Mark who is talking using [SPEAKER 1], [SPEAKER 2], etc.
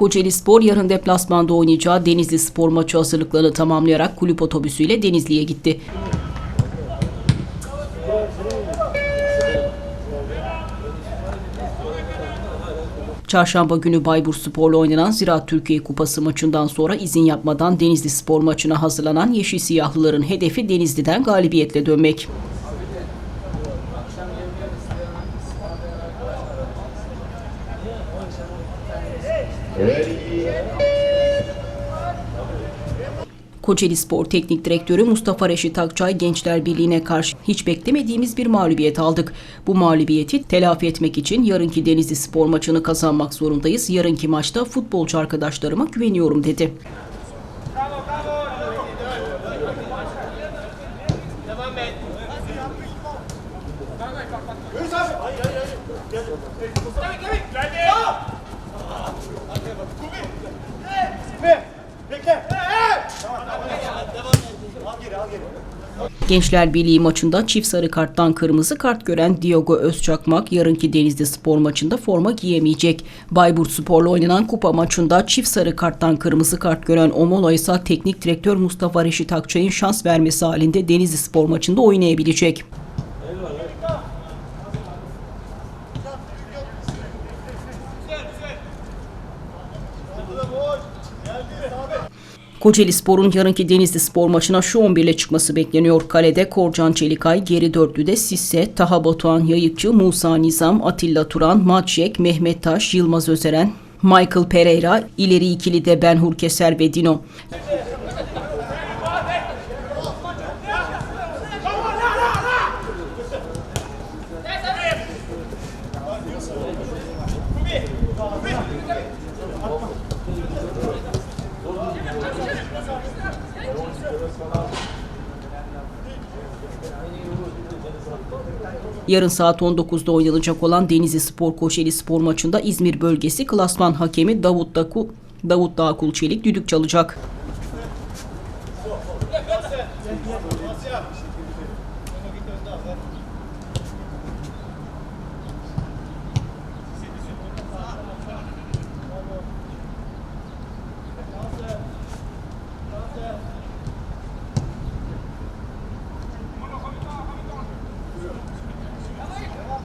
[SPEAKER 1] Kocaeli Spor yarın deplasmanda oynayacağı Denizli Spor maçı hazırlıklarını tamamlayarak kulüp otobüsüyle Denizli'ye gitti. Çarşamba günü Bayburt Spor'la oynanan Ziraat Türkiye Kupası maçından sonra izin yapmadan Denizli Spor maçına hazırlanan Yeşil Siyahlıların hedefi Denizli'den galibiyetle dönmek. Kocaeli Spor Teknik Direktörü Mustafa Reşit Akçay Gençler Birliği'ne karşı hiç beklemediğimiz bir mağlubiyet aldık. Bu mağlubiyeti telafi etmek için yarınki Denizli Spor maçını kazanmak zorundayız. Yarınki maçta futbolcu arkadaşlarıma güveniyorum dedi. Gençler Birliği maçında çift sarı karttan kırmızı kart gören Diogo Özçakmak yarınki Denizli Spor maçında forma giyemeyecek. Bayburt Spor'la oynanan kupa maçında çift sarı karttan kırmızı kart gören Omolo ise teknik direktör Mustafa Reşit Akçay'ın şans vermesi halinde Denizli Spor maçında oynayabilecek. Kocaeli Spor'un yarınki Denizli Spor maçına şu 11 ile çıkması bekleniyor. Kalede Korcan Çelikay, geri dörtlüde Sisse, Taha Batuhan Yayıkçı, Musa Nizam, Atilla Turan, Maçyek, Mehmet Taş, Yılmaz Özeren, Michael Pereira, ileri ikili de Benhur Keser ve Dino. Yarın saat 19'da oynanacak olan Denizli Spor Koşeli Spor maçında İzmir bölgesi klasman hakemi Davut Daku Davut Dağkul Çelik düdük çalacak.